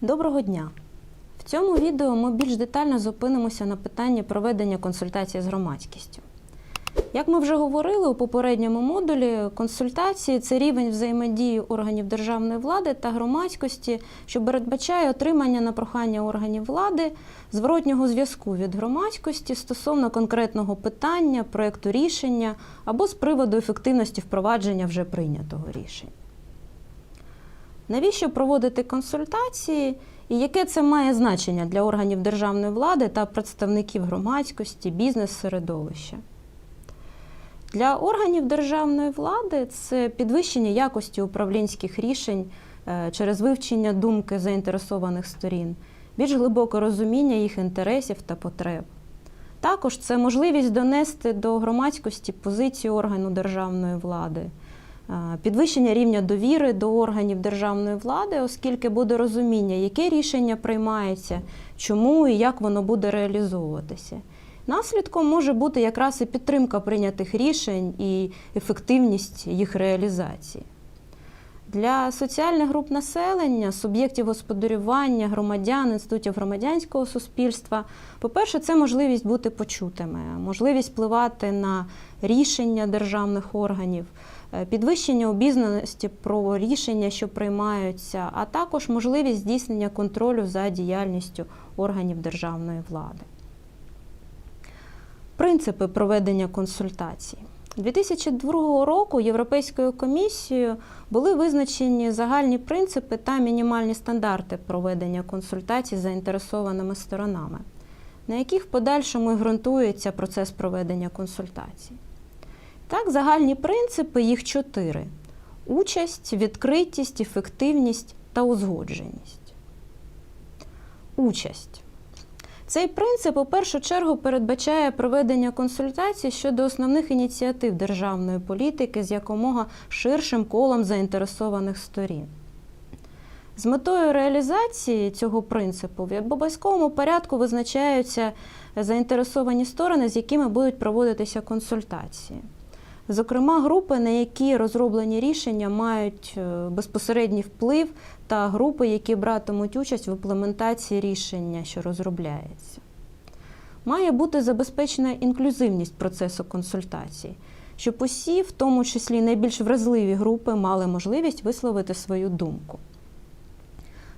Доброго дня! В цьому відео ми більш детально зупинимося на питанні проведення консультацій з громадськістю. Як ми вже говорили у попередньому модулі, консультації це рівень взаємодії органів державної влади та громадськості, що передбачає отримання на прохання органів влади зворотнього зв'язку від громадськості стосовно конкретного питання, проекту рішення або з приводу ефективності впровадження вже прийнятого рішення. Навіщо проводити консультації і яке це має значення для органів державної влади та представників громадськості, бізнес-середовища? Для органів державної влади це підвищення якості управлінських рішень е, через вивчення думки заінтересованих сторін, більш глибоке розуміння їх інтересів та потреб. Також це можливість донести до громадськості позицію органу державної влади, підвищення рівня довіри до органів державної влади, оскільки буде розуміння, яке рішення приймається, чому і як воно буде реалізовуватися. Наслідком може бути якраз і підтримка прийнятих рішень і ефективність їх реалізації. Для соціальних груп населення, суб'єктів господарювання, громадян, інститутів громадянського суспільства, по-перше, це можливість бути почутими, можливість впливати на рішення державних органів, підвищення обізнаності про рішення, що приймаються, а також можливість здійснення контролю за діяльністю органів державної влади. Принципи проведення консультацій. 2002 року Європейською комісією були визначені загальні принципи та мінімальні стандарти проведення консультацій з заінтересованими сторонами, на яких в подальшому і ґрунтується процес проведення консультацій. Так, загальні принципи їх чотири: участь, відкритість, ефективність та узгодженість. Участь. Цей принцип у першу чергу передбачає проведення консультацій щодо основних ініціатив державної політики з якомога ширшим колом заінтересованих сторін. З метою реалізації цього принципу в обов'язковому порядку визначаються заінтересовані сторони, з якими будуть проводитися консультації. Зокрема, групи, на які розроблені рішення мають е, безпосередній вплив, та групи, які братимуть участь в імплементації рішення, що розробляється. Має бути забезпечена інклюзивність процесу консультацій, щоб усі, в тому числі найбільш вразливі групи, мали можливість висловити свою думку.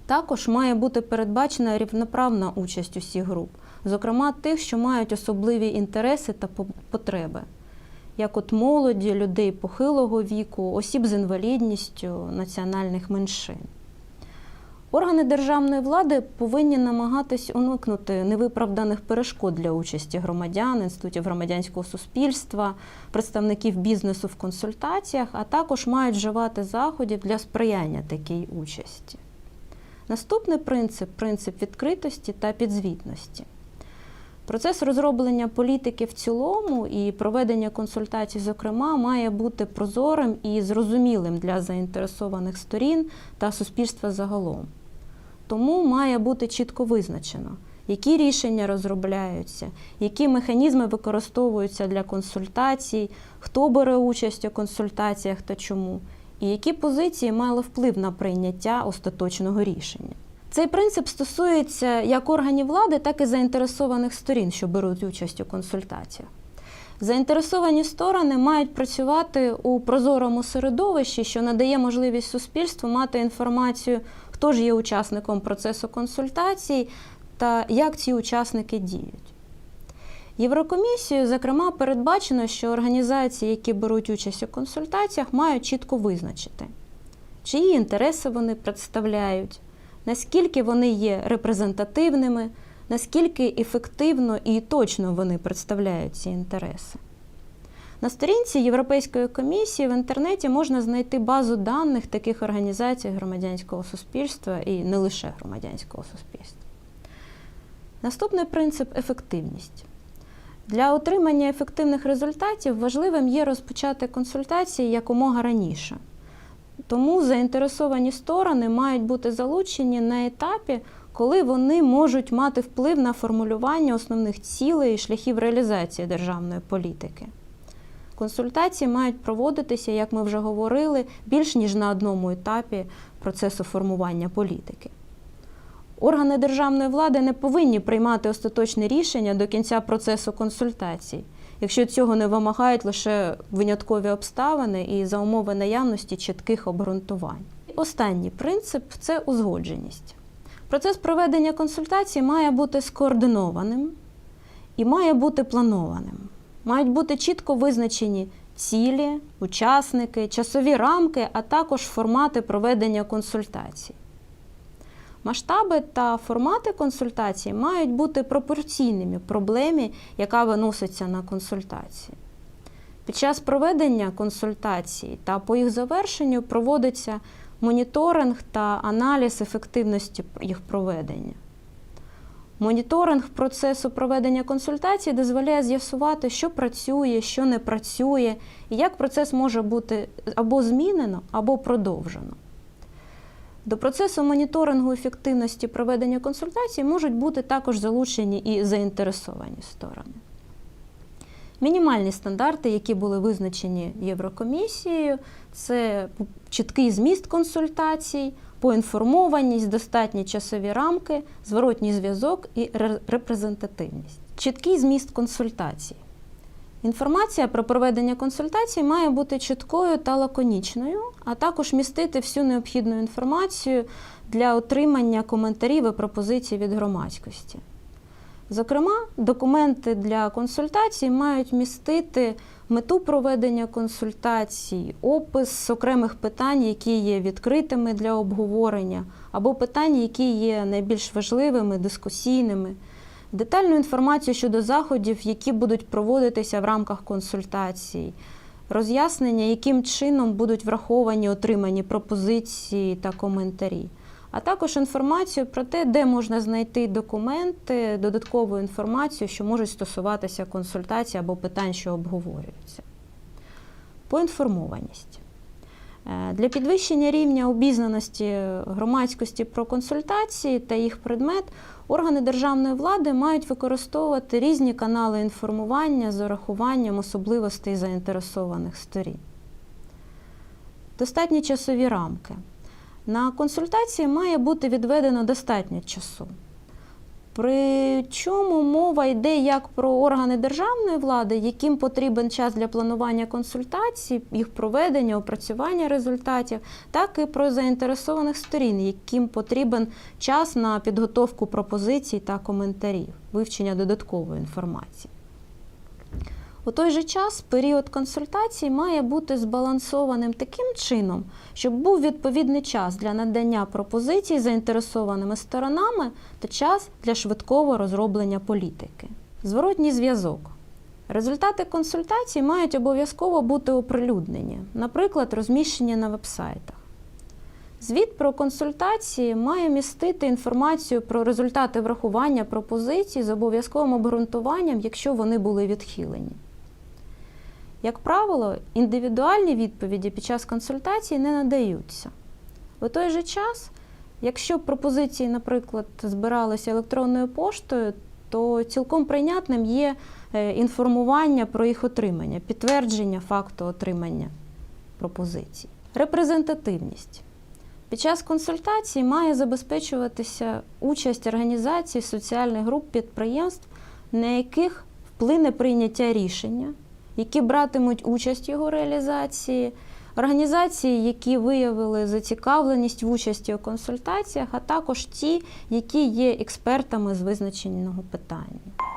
Також має бути передбачена рівноправна участь усіх груп, зокрема тих, що мають особливі інтереси та потреби як от молоді, людей похилого віку, осіб з інвалідністю, національних меншин. Органи державної влади повинні намагатись уникнути невиправданих перешкод для участі громадян, інститутів громадянського суспільства, представників бізнесу в консультаціях, а також мають вживати заходів для сприяння такій участі. Наступний принцип принцип відкритості та підзвітності. Процес розроблення політики в цілому і проведення консультацій, зокрема, має бути прозорим і зрозумілим для заінтересованих сторін та суспільства загалом. Тому має бути чітко визначено, які рішення розробляються, які механізми використовуються для консультацій, хто бере участь у консультаціях та чому, і які позиції мали вплив на прийняття остаточного рішення. Цей принцип стосується як органів влади, так і заінтересованих сторін, що беруть участь у консультаціях. Заінтересовані сторони мають працювати у прозорому середовищі, що надає можливість суспільству мати інформацію, хто ж є учасником процесу консультацій та як ці учасники діють. Єврокомісією, зокрема, передбачено, що організації, які беруть участь у консультаціях, мають чітко визначити, чиї інтереси вони представляють наскільки вони є репрезентативними, наскільки ефективно і точно вони представляють ці інтереси. На сторінці Європейської комісії в інтернеті можна знайти базу даних таких організацій громадянського суспільства і не лише громадянського суспільства. Наступний принцип ефективність. Для отримання ефективних результатів важливим є розпочати консультації якомога раніше. Тому заінтересовані сторони мають бути залучені на етапі, коли вони можуть мати вплив на формулювання основних цілей і шляхів реалізації державної політики. Консультації мають проводитися, як ми вже говорили, більш ніж на одному етапі процесу формування політики. Органи державної влади не повинні приймати остаточне рішення до кінця процесу консультацій, якщо цього не вимагають лише виняткові обставини і за умови наявності чітких обґрунтувань. Останній принцип це узгодженість. Процес проведення консультацій має бути скоординованим і має бути планованим. Мають бути чітко визначені цілі, учасники, часові рамки, а також формати проведення консультацій. Масштаби та формати консультацій мають бути пропорційними проблемі, яка виноситься на консультації. Під час проведення консультацій та по їх завершенню проводиться моніторинг та аналіз ефективності їх проведення. Моніторинг процесу проведення консультацій дозволяє з'ясувати, що працює, що не працює, і як процес може бути або змінено, або продовжено. До процесу моніторингу ефективності проведення консультацій можуть бути також залучені і заінтересовані сторони. Мінімальні стандарти, які були визначені Єврокомісією, це чіткий зміст консультацій, поінформованість, достатні часові рамки, зворотній зв'язок і репрезентативність. Чіткий зміст консультацій. Інформація про проведення консультацій має бути чіткою та лаконічною, а також містити всю необхідну інформацію для отримання коментарів і пропозицій від громадськості. Зокрема, документи для консультацій мають містити мету проведення консультацій, опис окремих питань, які є відкритими для обговорення, або питань, які є найбільш важливими, дискусійними, детальну інформацію щодо заходів, які будуть проводитися в рамках консультацій, роз'яснення, яким чином будуть враховані отримані пропозиції та коментарі а також інформацію про те, де можна знайти документи, додаткову інформацію, що можуть стосуватися консультацій або питань, що обговорюються. Поінформованість. Е, Для підвищення рівня обізнаності громадськості про консультації та їх предмет органи державної влади мають використовувати різні канали інформування з урахуванням особливостей заінтересованих сторін. Достатні часові рамки. На консультації має бути відведено достатньо часу. Причому мова йде як про органи державної влади, яким потрібен час для планування консультацій, їх проведення, опрацювання результатів, так і про заінтересованих сторін, яким потрібен час на підготовку пропозицій та коментарів, вивчення додаткової інформації. У той же час період консультацій має бути збалансованим таким чином, щоб був відповідний час для надання пропозицій заінтересованими сторонами та час для швидкого розроблення політики. Зворотній зв'язок. Результати консультацій мають обов'язково бути оприлюднені, наприклад, розміщені на вебсайтах. Звіт про консультації має містити інформацію про результати врахування пропозицій з обов'язковим обґрунтуванням, якщо вони були відхилені. Як правило, індивідуальні відповіді під час консультації не надаються. У той же час, якщо пропозиції, наприклад, збиралися електронною поштою, то цілком прийнятним є е, інформування про їх отримання, підтвердження факту отримання пропозицій. Репрезентативність. Під час консультації має забезпечуватися участь організацій, соціальних груп підприємств, на яких вплине прийняття рішення які братимуть участь в його реалізації, організації, які виявили зацікавленість в участі у консультаціях, а також ті, які є експертами з визначеного питання.